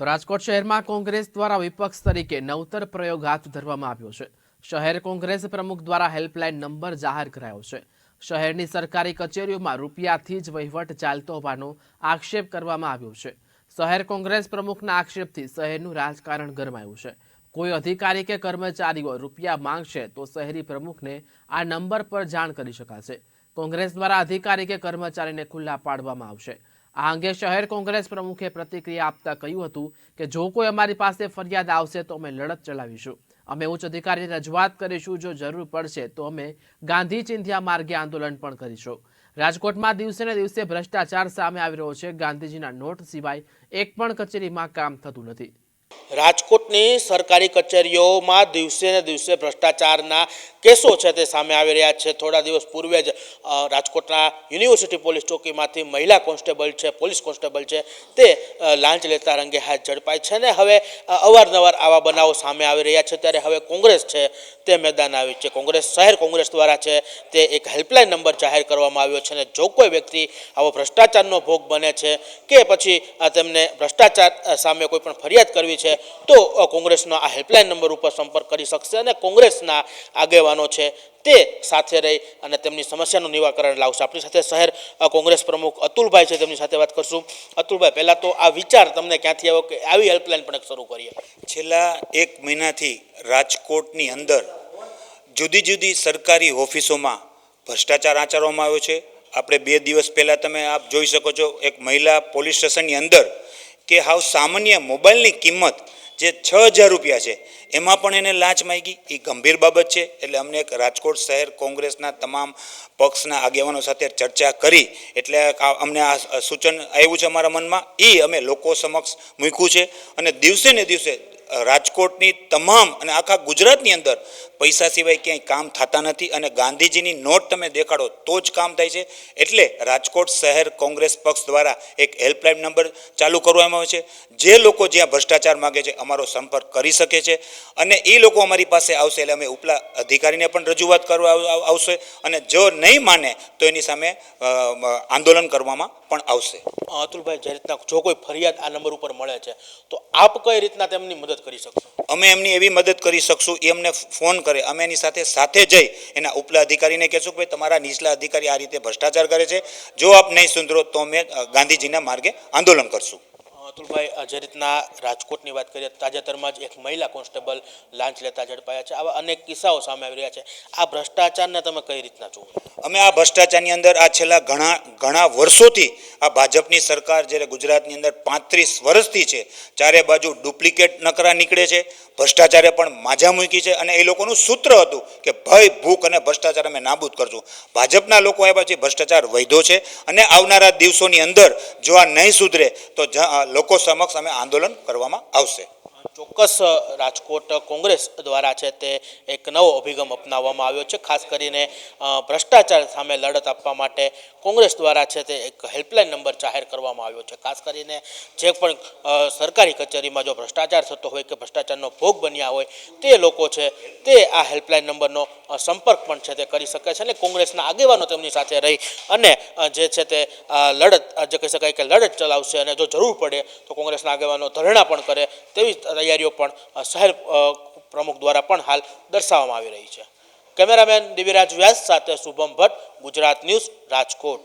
તો રાજકોટ શહેરમાં કોંગ્રેસ દ્વારા વિપક્ષ તરીકે નવતર પ્રયોગ હાથ ધરવામાં આવ્યો છે. શહેર કોંગ્રેસ પ્રમુખ દ્વારા હેલ્પલાઇન નંબર જાહેર કરાયો છે. શહેરની સરકારી કચેરીઓમાં રૂપિયાથી જ વહીવટ ચાલતો હોવાનો આક્ષેપ કરવામાં આવ્યો છે. શહેર કોંગ્રેસ પ્રમુખના આક્ષેપથી શહેરનું રાજકારણ ગરમાયું છે. કોઈ અધિકારી કે કર્મચારીઓ રૂપિયા માંગશે તો શહેરી પ્રમુખને આ નંબર પર જાણ કરી શકાશે. કોંગ્રેસ દ્વારા અધિકારી કે કર્મચારીને ખુલ્લા પાડવામાં આવશે. આ અંગે શહેર કોંગ્રેસ પ્રમુખે પ્રતિક્રિયા આપતા કહ્યું હતું કે જો કોઈ અમારી પાસે ફરિયાદ આવશે તો અમે લડત ચલાવીશું. અમે ઉચ્ચ અધિકારીને રજૂઆત કરીશું જો જરૂર પડશે તો અમે ગાંધી ચિંધ્યા માર્ગે આંદોલન પણ કરીશું. રાજકોટમાં દિવસે ને દિવસે ભ્રષ્ટાચાર સામે આવી રહ્યો છે. ગાંધીજીના નોટ સિવાય એક પણ કચેરીમાં કામ થતું નથી. રાજકોટની સરકારી કચેરીઓમાં દિવસે ને દિવસે ભ્રષ્ટાચારના કેસો છે તે સામે આવી રહ્યા છે. થોડા દિવસ પૂર્વે જ રાજકોટના યુનિવર્સિટી પોલીસ ચોકીમાંથી મહિલા કોન્સ્ટેબલ છે, પોલીસ કોન્સ્ટેબલ છે તે લાંચ લેતા રંગે હાથ ઝડપાય છે ને હવે અવારનવાર આવા બનાવો સામે આવી રહ્યા છે. ત્યારે હવે કોંગ્રેસ છે તે મેદાન આવી છે. કોંગ્રેસ, શહેર કોંગ્રેસ દ્વારા છે તે એક હેલ્પલાઇન નંબર જાહેર કરવામાં આવ્યો છે અને જો કોઈ વ્યક્તિ આવો ભ્રષ્ટાચારનો ભોગ બને છે કે પછી તેમને ભ્રષ્ટાચાર સામે કોઈ પણ ફરિયાદ કરવી છે તો કોંગ્રેસના આ હેલ્પલાઇન નંબર ઉપર સંપર્ક કરી શકશે અને કોંગ્રેસના આગેવાનો છે તે સાથે રહી અને તેમની સમસ્યાનું નિવાકરણ લાવશે. આપણી સાથે શહેર કોંગ્રેસ પ્રમુખ અતુલભાઈ છે, તેમની સાથે વાત કરશું. અતુલભાઈ, પહેલાં તો આ વિચાર તમને ક્યાંથી આવ્યો કે આવી હેલ્પલાઇન પણ શરૂ કરીએ? છેલ્લા એક મહિનાથી રાજકોટની અંદર જુદી જુદી સરકારી ઓફિસોમાં ભ્રષ્ટાચાર આચરવામાં આવ્યો છે. આપણે બે દિવસ પહેલાં તમે આપ જોઈ શકો છો, એક મહિલા પોલીસ સ્ટેશનની અંદર કે હાવ સામાન્ય મોબાઈલની કિંમત જે છ હજાર રૂપિયા છે, એમાં પણ એને લાંચ માગી. એ ગંભીર બાબત છે, એટલે અમને એક રાજકોટ શહેર કોંગ્રેસના તમામ પક્ષના આગેવાનો સાથે ચર્ચા કરી. એટલે અમને આ સૂચન આવ્યું છે અમારા મનમાં. એ અમે લોકો સમક્ષ મૂક્યું છે. અને દિવસે ને દિવસે રાજકોટની તમામ અને આખા ગુજરાતની અંદર પૈસા સિવાય ક્યાંય કામ થતા નથી અને ગાંધીજીની નોટ તમે દેખાડો તો જ કામ થાય છે. એટલે રાજકોટ શહેર કોંગ્રેસ પક્ષ દ્વારા એક હેલ્પલાઇન નંબર ચાલુ કરવામાં આવે છે. જે લોકો જ્યાં ભ્રષ્ટાચાર માગે છે અમારો સંપર્ક કરી શકે છે અને એ લોકો અમારી પાસે આવશે એટલે અમે ઉપલા અધિકારીને પણ રજૂઆત કરવા આવ- આવ- આવશે અને જો નહીં માને તો એની સામે આંદોલન કરવામાં પણ આવશે. અતુલભાઈ, જે રીતના જો કોઈ ફરિયાદ આ નંબર ઉપર મળે છે, તો આપ કઈ રીતના તેમની મદદ કરી શકશું. અમે એમની એવી મદદ કરી શકશું, એ અમને ફોન કરે. અમે એની સાથે સાથે જઈ એના ઉપલા અધિકારીને કહેશું કે ભાઈ, તમારા નીચલા અધિકારી આ રીતે ભ્રષ્ટાચાર કરે છે. જો આપ નહીં સુધરો તો અમે ગાંધીજીના માર્ગે આંદોલન કરશું. અતુલભાઈ જે રીતના રાજકોટની વાત કરીએ તાજેતરમાં જ એક મહિલા કોન્સ્ટેબલ લાંચ લેતા ઝડપાયા છે. આવા અનેક કિસ્સાઓ સામે આવી રહ્યા છે. આ ભ્રષ્ટાચારને તમે કઈ રીતના જુઓ? અમે આ ભ્રષ્ટાચારની અંદર આ છેલ્લા ઘણા ઘણા વર્ષોથી આ ભાજપની સરકાર જ્યારે ગુજરાતની અંદર પાંત્રીસ વર્ષથી છે, ચારે બાજુ ડુપ્લિકેટ નકરા નીકળે છે, ભ્રષ્ટાચારે પણ માજા મૂકી છે અને એ લોકોનું સૂત્ર હતું કે ભય, ભૂખ અને ભ્રષ્ટાચાર અમે નાબૂદ કરશું. ભાજપના લોકો આવ્યા પછી ભ્રષ્ટાચાર વધ્યો છે અને આવનારા દિવસોની અંદર જો આ નહીં સુધરે, તો લોકો સમક્ષ અમે આંદોલન કરવામાં આવશે. ચોક્કસ રાજકોટ કોંગ્રેસ દ્વારા છે તે એક નવો અભિગમ અપનાવવામાં આવ્યો છે. ખાસ કરીને ભ્રષ્ટાચાર સામે લડત આપવા માટે કોંગ્રેસ દ્વારા છે તે એક હેલ્પલાઇન નંબર જાહેર કરવામાં આવ્યો છે. ખાસ કરીને, જે પણ સરકારી કચેરીમાં જો ભ્રષ્ટાચાર થતો હોય કે ભ્રષ્ટાચારનો ભોગ બન્યા હોય, તે લોકો છે તે આ હેલ્પલાઇન નંબરનો સંપર્ક પણ છે તે કરી શકે છે અને કોંગ્રેસના આગેવાનો તેમની સાથે રહી અને જે છે તે લડત જે કહી શકાય કે લડત ચલાવશે અને જો જરૂર પડે તો કોંગ્રેસના આગેવાનો ધરણા પણ કરે તેવી તૈયારીઓ પણ શહેર પ્રમુખ દ્વારા પણ હાલ દર્શાવવામાં આવી રહી છે. કેમેરામેન દિવ્યરાજ વ્યાસ સાથે શુભમ ભટ્ટ, ગુજરાત ન્યૂઝ રાજકોટ.